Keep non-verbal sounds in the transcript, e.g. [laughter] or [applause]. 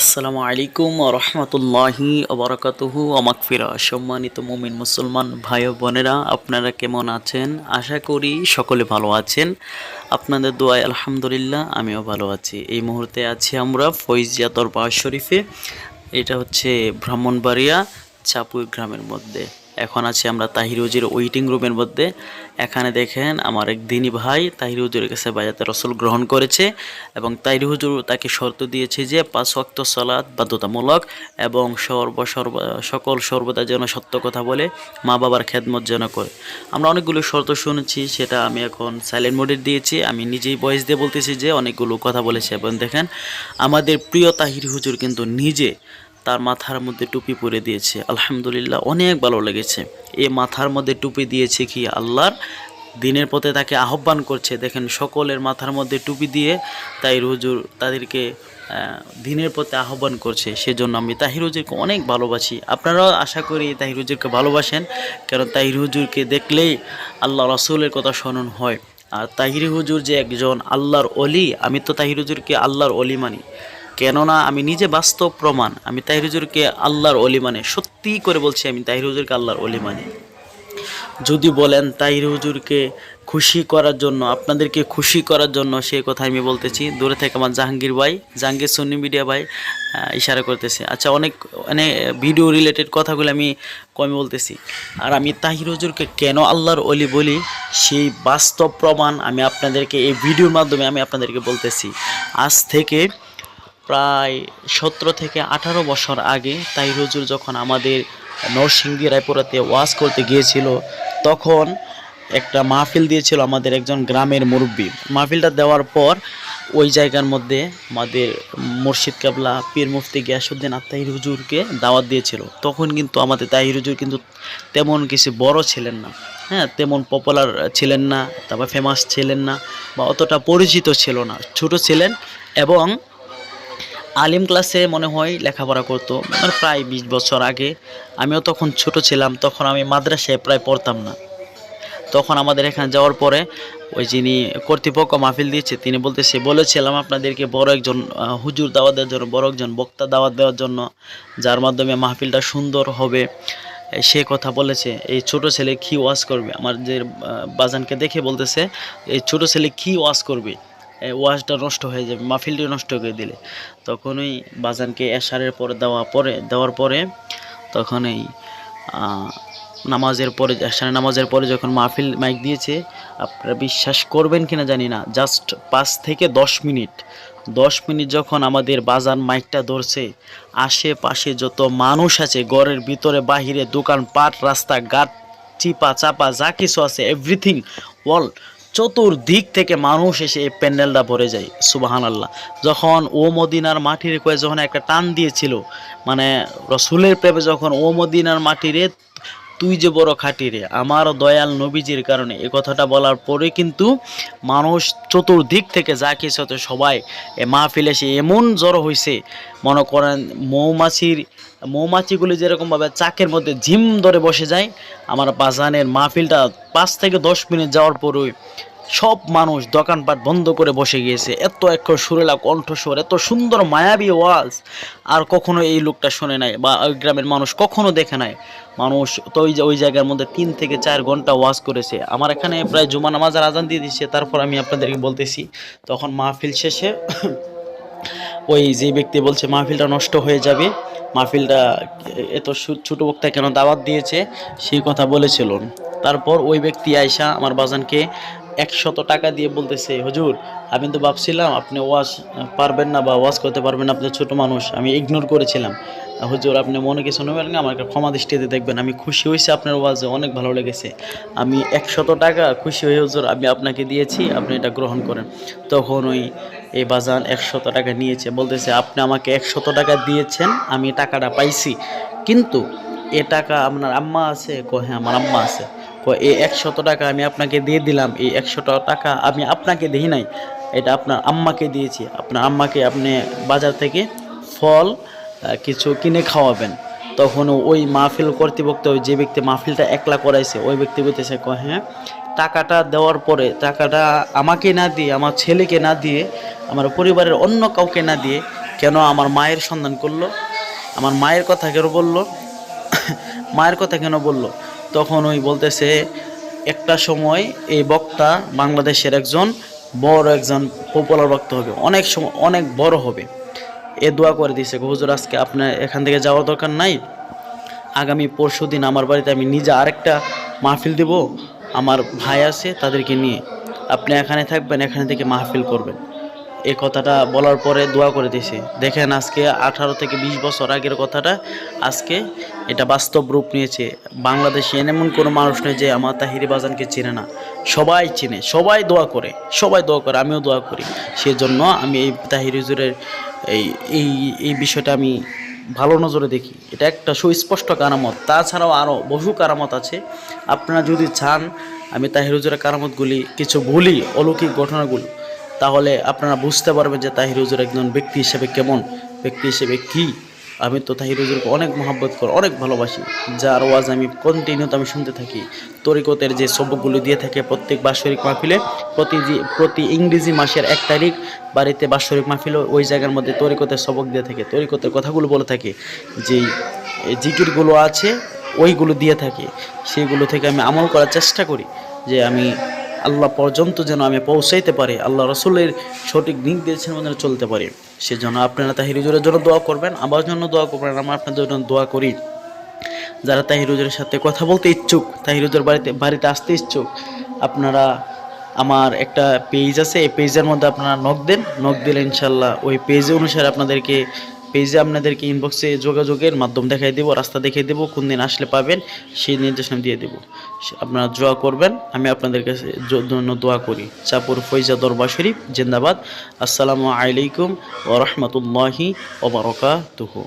আসসালামু আলাইকুম রহমতুল্লাহি অবরাকাতহু অমাকফিরা সম্মানিত মুমিন মুসলমান ভাই বোনেরা, আপনারা কেমন আছেন? আশা করি সকলে ভালো আছেন। আপনাদের দোয়ায় আলহামদুলিল্লাহ, আমিও ভালো আছি। এই মুহূর্তে আছি আমরা ফৈজিয়া দরবার শরীফে। এটা হচ্ছে ব্রাহ্মণবাড়িয়া, চাপুই গ্রামের মধ্যে। এখন আছি আমরা তাহিরুজির ওয়েটিং রুমের মধ্যে। এখানে দেখেন আমার এক দিনী ভাই তাহির হুজুরের কাছে বাজাতে রসুল গ্রহণ করেছে এবং তাহির হুজুর তাকে শর্ত দিয়েছে যে পাঁচ ওয়াক্ত সালাদ বাধ্যতামূলক এবং সর্ব সর্ব সকল সর্বদা যেন সত্য কথা বলে, মা বাবার খেদমত যেন করে। আমরা অনেকগুলো শর্ত শুনেছি, সেটা আমি এখন সাইলেন্ট মোডে দিয়েছি। আমি নিজেই ভয়েস দিয়ে বলতেছি যে অনেকগুলো কথা বলেছে। এবং দেখেন, আমাদের প্রিয় তাহির হুজুর কিন্তু নিজে তার মাথার মধ্যে টুপি পরে দিয়েছে। আলহামদুলিল্লাহ, অনেক ভালো লেগেছে। এ মাথার মধ্যে টুপি দিয়েছে কি আল্লাহর? দিনের পথে তাকে আহ্বান করছে। দেখেন, সকলের মাথার মধ্যে টুপি দিয়ে তাহির হুজুর তাদেরকে দিনের পথে আহ্বান করছে। সেজন্য আমি তাহির হুজুরকে অনেক ভালোবাসি। আপনারাও আশা করি তাহির হুজুরকে ভালোবাসেন, কারণ তাহির হুজুরকে দেখলেই আল্লাহ রসুলের কথা স্মরণ হয়। আর তাহির হুজুর যে একজন আল্লাহর অলি, আমি তো তাহির হুজুরকে আল্লাহর অলি মানি। কেননা আমি নিজে বাস্তব প্রমাণ, আমি তাহির হুজুরকে আল্লাহর অলি মানে সত্যি করে বলছি আমি তাহির হুজুরকে আল্লাহর অলি মানে। যদি বলেন তাহির হুজুরকে খুশি করার জন্য, আপনাদেরকে খুশি করার জন্য সেই কথা আমি বলতেছি, দূরে থেকে আমার জাহাঙ্গীর ভাই, জাহাঙ্গীর সুন্নি মিডিয়া ভাই ইশারা করতেছে। আচ্ছা অনেক মানে ভিডিও রিলেটেড কথাগুলো আমি কমে বলতেছি। আর আমি তাহির হুজুরকে কেন আল্লাহর অলি বলি, সেই বাস্তব প্রমাণ আমি আপনাদেরকে, এই ভিডিওর মাধ্যমে আমি আপনাদেরকে বলতেছি। আজ থেকে প্রায় সতেরো থেকে আঠারো বছর আগে তাহির হুজুর যখন আমাদের নরসিংদী, রায়পুরাতে ওয়াজ করতে গিয়েছিল, তখন একটা মাহফিল দিয়েছিল আমাদের একজন গ্রামের মুরব্বী। মাহফিলটা দেওয়ার পর ওই জায়গার মধ্যে আমাদের মুর্শিদ কাবলা, পীর মুফতি গিয়াসুদ্দিন আত্মাহির হুজুরকে দাওয়াত দিয়েছিল। তখন কিন্তু আমাদের তাহির হুজুর কিন্তু তেমন কিছু বড় ছিলেন না। হ্যাঁ তেমন পপুলার ছিলেন না, তারপর ফেমাস ছিলেন না বা অতটা পরিচিত ছিল না। ছোট ছিলেন এবং আলিম ক্লাসে মনে হয় লেখাপড়া করতো মানে প্রায় বিশ বছর আগে। আমিও তখন ছোট ছিলাম, তখন আমি মাদ্রাসায় প্রায় পড়তাম না। তখন আমাদের এখানে যাওয়ার পরে ওই যিনি কর্তৃপক্ষ মাহফিল দিয়েছে, তিনি বলতেছে, বলেছিলাম আপনাদেরকে বড় একজন হুজুর দাওয়াত দেওয়ার জন্য, বড় একজন বক্তা দাওয়াত দেওয়ার জন্য, যার মাধ্যমে মাহফিলটা সুন্দর হবে। সে কথা বলেছে, এই ছোট ছেলে কি ওয়াজ করবে? আমার যে বাজানকে দেখে বলতেছে, এই ছোট ছেলে কি ওয়াজ করবে? এই ওয়াজটা নষ্ট হয়ে যাবে মাহফিলটা নষ্ট করে দিলে। তখনই বাজানকে এশারের পরে দেওয়া পরে, দেওয়ার পরে তখনই নামাজের পরে, এশারের নামাজের পরে যখন মাহফিল মাইক দিয়েছে, আপনারা বিশ্বাস করবেন কিনা জানি না জাস্ট পাঁচ থেকে দশ মিনিট। দশ মিনিট যখন আমাদের বাজার মাইকটা ধরছে, আশেপাশে যত মানুষ আছে, ঘরের ভিতরে, বাহিরে, দোকান পাট রাস্তা ঘাট চিপা চাপা যা কিছু আছে এভরিথিং অল চতুর্দিক থেকে মানুষ এসে এই প্যান্ডেলটা ভরে যায় সুবাহান আল্লাহ যখন ও মদিনার মাটির কয়ে যখন একটা টান দিয়েছিল মানে রসুলের প্রেমে যখন ও মদিনার মাটিরে তুই যে বড় খাটি রে, আমার দয়াল নবীজির কারণে। এ কথাটা বলার পরে কিন্তু মানুষ চতুর্দিক থেকে যা কিছু হতো সবাই এ মাহফিল এসে এমন জড়ো হয়েছে মনে করেন মৌমাছির, মৌমাছিগুলি যেরকমভাবে চাকের মধ্যে ঝিম ধরে বসে যায়, আমার বাজানের মাহফিলটা পাঁচ থেকে দশ মিনিট যাওয়ার পরই সব মানুষ দোকানপাট বন্ধ করে বসে গিয়েছে। এত এক সুরেলা কণ্ঠস্বর, এত সুন্দর মায়াবী ওয়াজ। আর কখনো এই লোকটা শোনে নাই বা ওই গ্রামের মানুষ কখনো দেখে নাই। মানুষ তো ওই ওই জায়গার মধ্যে তিন থেকে চার ঘণ্টা ওয়াজ করেছে। আমার এখানে প্রায় জুমা নামাজের আজান দিয়ে দিচ্ছে তারপর আমি আপনাদেরকে বলতেছি, তখন মাহফিল শেষে [coughs] ওই যে ব্যক্তি বলছে, মাহফিলটা নষ্ট হয়ে যাবে। মাহফিলটা এত ছোট বক্তা কেন দাওয়াত দিয়েছে? সেই কথা বলেছিল। তারপর ওই ব্যক্তি আয়সা আমার বাজানকে একশত টাকা দিয়ে বলতেছে, হুজুর, আমি তো ভাবছিলাম আপনি ওয়াজ পারবেন না বা ওয়াজ করতে পারবেন আপনি ছোট মানুষ, আমি ইগনোর করেছিলাম। হুজুর, আপনি মনে কিছু নেবেন না? আমাকে ক্ষমা দৃষ্টিতে দেখবেন, আমি খুশি হয়েছি আপনার ওয়াজে, অনেক ভালো লেগেছে। আমি একশত টাকা খুশি হয়ে, হুজুর, আমি আপনাকে দিয়েছি, আপনি এটা গ্রহণ করেন। তখন ওই, এই বাজান একশত টাকা নিয়েছে, বলতেছে, আপনি আমাকে একশত টাকা দিয়েছেন, আমি টাকাটা পাইছি। কিন্তু এ টাকা আপনার আম্মা আছে? কো হ্যাঁ আমার আম্মা আছে। এই একশত টাকা আমি আপনাকে দিয়ে দিলাম, এই একশত টাকা আমি আপনাকে দিই নাই। এটা আপনার আম্মাকে দিয়েছি। আপনার আম্মাকে আপনি বাজার থেকে ফল কিছু কিনে খাওয়াবেন। তখন ওই মাহফিল কর্তৃপক্ষ যে ব্যক্তি মাহফিলটা একলা করাইছে, ওই ব্যক্তি বলতেছে, ক হ্যাঁ টাকাটা দেওয়ার পরে, টাকাটা আমাকে না দিয়ে, আমার ছেলেকে না দিয়ে, আমার পরিবারের অন্য কাউকে না দিয়ে কেন আমার মায়ের সন্ধান করল? আমার মায়ের কথা কেন বলল? [coughs] মায়ের কথা কেন বলল? তখন ওই বলতেছে, একটা সময় এই বক্তা বাংলাদেশের একজন বড় একজন পপুলার বক্তা হবে। অনেক সময় অনেক বড় হবে। এ দোয়া করে দিছে হুজুর, আজকে আপনার এখান থেকে যাওয়ার দরকার নাই। আগামী পরশু দিন আমার বাড়িতে আমি নিজে আরেকটা মাহফিল দেব। আমার ভাই আছে তাদেরকে নিয়ে। আপনি এখানে থাকবেন, এখানে থেকে মাহফিল করবেন। এই কথাটা বলার পরে দোয়া করে দিয়েছে। দেখেন আজকে আঠারো থেকে বিশ বছর আগের কথাটা, আজকে এটা বাস্তব রূপ নিয়েছে। বাংলাদেশে এমন কোনো মানুষ নেই যে আমার তাহিরি বাজানকে চেনে না। সবাই চেনে, সবাই দোয়া করে, সবাই দোয়া করে, আমিও দোয়া করি। সেজন্য আমি এই তাহির হুজুরের এই এই এই বিষয়টা আমি ভালো নজরে দেখি। এটা একটা সুস্পষ্ট কারামত, তাছাড়াও আরও বহু কারামত আছে। আপনারা যদি চান, আমি তাহির হুজুরের কারামতগুলি কিছু ভুলি, অলৌকিক ঘটনাগুলো তাহলে আপনারা বুঝতে পারবেন যে তাহির হুজুর একজন ব্যক্তি হিসেবে কেমন, ব্যক্তি হিসেবে কি। আমি তো তাহির হুজুরকে অনেক মহাব্বত করি, অনেক ভালোবাসি। যার ওয়াজ আমি কন্টিনিউতে আমি শুনতে থাকি। তরিকতের যে সবকগুলো দিয়ে থাকে প্রত্যেক বাৎসরিক মাহফিলে, প্রতি প্রতি ইংরেজি মাসের এক তারিখ বাড়িতে বাৎসরিক মাহফিল ওই জায়গার মধ্যে তরিকতের সবক দিয়ে থাকে, তরিকতের কথাগুলো বলে থাকে। যেই জিকিরগুলো আছে, ওইগুলো দিয়ে থাকে। সেইগুলো থেকে আমি আমল করার চেষ্টা করি যে আমি আল্লাহ পর্যন্ত যেন আমি পৌঁছাইতে পারি, আল্লাহ রসুলের সঠিক নির্দেশের মধ্যে চলতে পারি। সেজন্য আপনারা তাহির হুজুরের জন্য দোয়া করবেন, আমার জন্য দোয়া করবেন আমি আপনাদের জন্য দোয়া করি। যারা তাহির হুজুরের সাথে কথা বলতে ইচ্ছুক, তাহির হুজুর বাড়িতে বাড়িতে আসতে ইচ্ছুক, আপনারা আমার একটা পেজ আছে, এই পেজের মধ্যে আপনারা নখ দেন নখ দিলে ইনশাল্লাহ ওই পেজ অনুসারে আপনাদেরকে পেজে আপনাদেরকে ইনবক্সে যোগাযোগের মাধ্যম দেখাই দেবো, রাস্তা দেখিয়ে দেবো, কোন দিন আসলে পাবেন, সেই নির্দেশনা দিয়ে দেবো। আপনারা জোয়া করবেন, আমি আপনাদের কাছে জন্য দোয়া করি। চাপুর ফৈজা দরবার শরীফ, জিন্দাবাদ। আসসালামু আলাইকুম ও রহমতুল্লাহি ওবরকাতুহু